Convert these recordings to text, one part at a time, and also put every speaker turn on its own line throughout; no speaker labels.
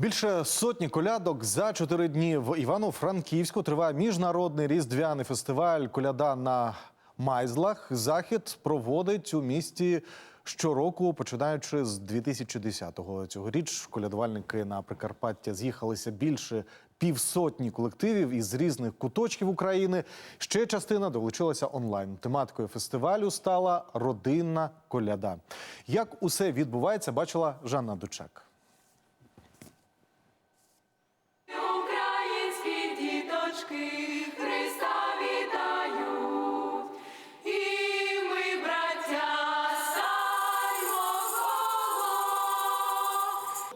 Більше сотні колядок за чотири дні в Івано-Франківську триває міжнародний різдвяний фестиваль Коляда на Майзлах. Захід проводить у місті щороку, починаючи з 2010-го. Цьогоріч колядувальники на Прикарпаття з'їхалися більше півсотні колективів із різних куточків України. Ще частина долучилася онлайн. Тематикою фестивалю стала родинна коляда. Як усе відбувається, бачила Жанна Дучак.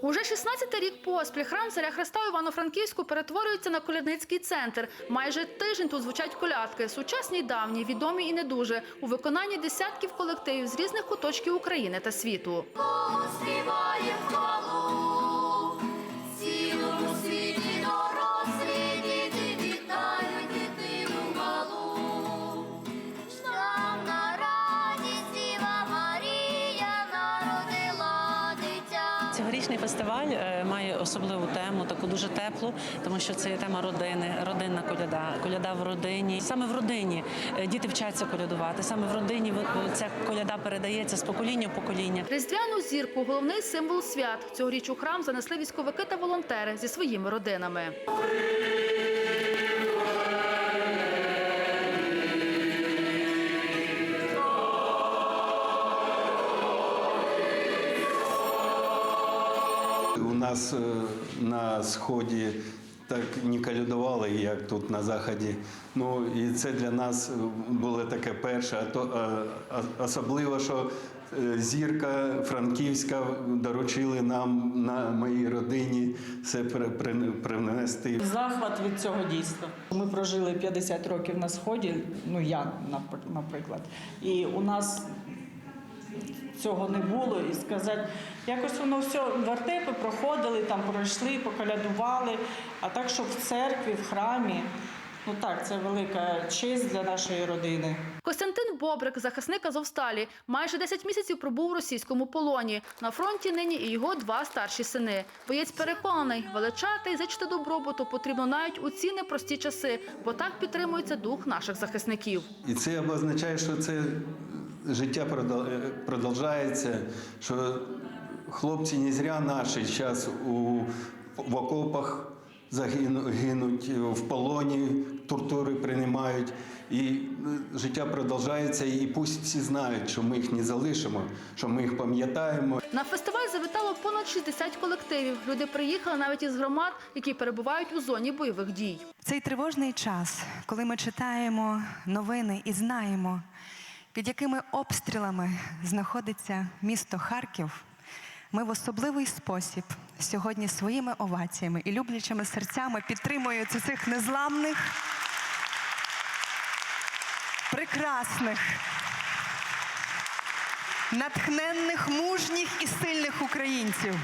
Уже 16-й рік поспіль храм царя Христа у Івано-Франківську перетворюється на колядницький центр. Майже тиждень тут звучать колядки, сучасні й давні, відомі і не дуже, у виконанні десятків колективів з різних куточків України та світу.
Дитя.
Фестиваль е, має особливу тему, таку дуже теплу, тому що це є тема родини, родинна коляда, коляда в родині. Саме в родині е, діти вчаться колядувати. Саме в родині ця коляда передається з покоління в покоління.
Різдвяну зірку головний символ свят. Цьогоріч у храм занесли військовики та волонтери зі своїми родинами.
У нас е, на сході так не калюдували, як тут на заході. Ну і це для нас було таке перше. А е, особливо, що е, зірка франківська доручили нам на моїй родині все при- при- привнести.
Захват від цього дійства. Ми прожили 50 років на сході. Ну я наприклад, і у нас цього не було. І сказати, якось воно все вертепи проходили, там пройшли, покалядували. А так, що в церкві, в храмі, ну так, це велика честь для нашої родини.
Костянтин Бобрик, захисник Азовсталі, майже 10 місяців пробув у російському полоні. На фронті нині і його два старші сини. Боєць переконаний, величати і зичити добробуту потрібно навіть у ці непрості часи, бо так підтримується дух наших захисників.
І це означає, що це життя е, продовжується, що хлопці не зря наші зараз у, в окопах загину- гинуть, в полоні тортури приймають. І е, життя продовжується, і пусть всі знають, що ми їх не залишимо, що ми їх пам'ятаємо.
На фестиваль завітало понад 60 колективів. Люди приїхали навіть із громад, які перебувають у зоні бойових дій.
Цей тривожний час, коли ми читаємо новини і знаємо, під якими обстрілами знаходиться місто Харків, ми в особливий спосіб сьогодні своїми оваціями і люблячими серцями підтримуємо цих незламних, прекрасних, натхненних, мужніх і сильних українців.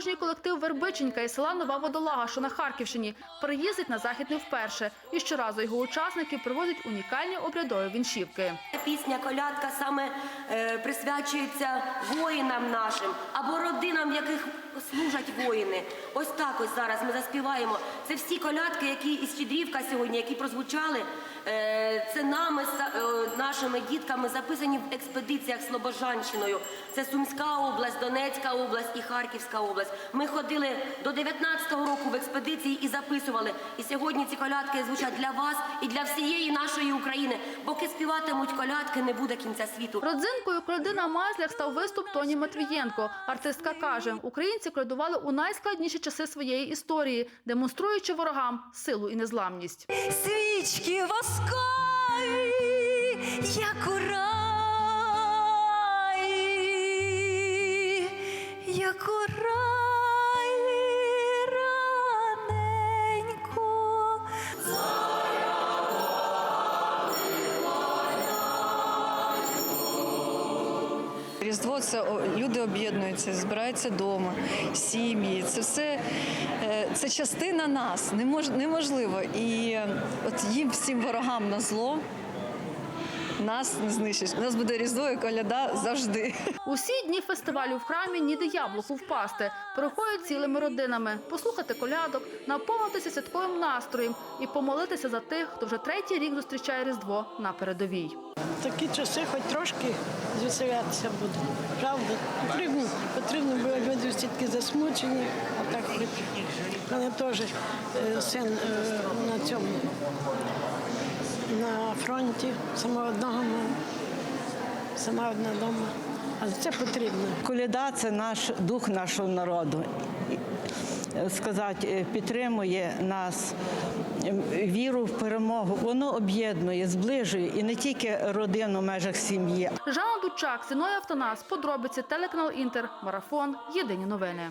Художній колектив Вербиченька із села Нова Водолага, що на Харківщині, приїздить на захід не вперше. І щоразу його учасники проводять унікальні обрядові вінчівки.
Пісня колядка саме е, присвячується воїнам нашим або родинам, яких служать воїни. Ось так ось зараз ми заспіваємо. Це всі колядки, які із Щедрівка сьогодні, які прозвучали. Е, це нами, е, нашими дітками, записані в експедиціях Слобожанщиною. Це Сумська область, Донецька область і Харківська область. Ми ходили до 19-го року в експедиції і записували. І сьогодні ці колядки звучать для вас і для всієї нашої України. Поки співатимуть колядки, не буде кінця світу.
Родзинкою коляди на Майзлях став виступ Тоні Матвієнко. Артистка каже, українці колядували у найскладніші часи своєї історії, демонструючи ворогам силу і незламність.
Свічки воскові, як у раї, як у раї
Різдво це люди об'єднуються, збираються вдома, сім'ї. Це все е, це частина нас, немож, неможливо. І е, от їм всім ворогам на зло нас не знищиш. У нас буде різдво і коляда завжди.
Усі дні фестивалю в храмі ніде яблуку впасти. Приходять цілими родинами, послухати колядок, наповнитися святковим настроєм і помолитися за тих, хто вже третій рік зустрічає Різдво на передовій.
Такі часи хоч трошки звеселятися буде. Правда? Потрібно, потрібно, бо люди всі такі засмучені, а так хоч. Мене теж е, син е, на цьому на фронті, сама одного мама, сама одна вдома. Але це потрібно.
Коляда це наш дух нашого народу. Сказати, е, підтримує нас е, віру в перемогу. Воно об'єднує, зближує і не тільки родину в межах сім'ї,
Жанна Дучак, Синоя Автонас, подробиці телеканал Інтер, марафон. Єдині новини.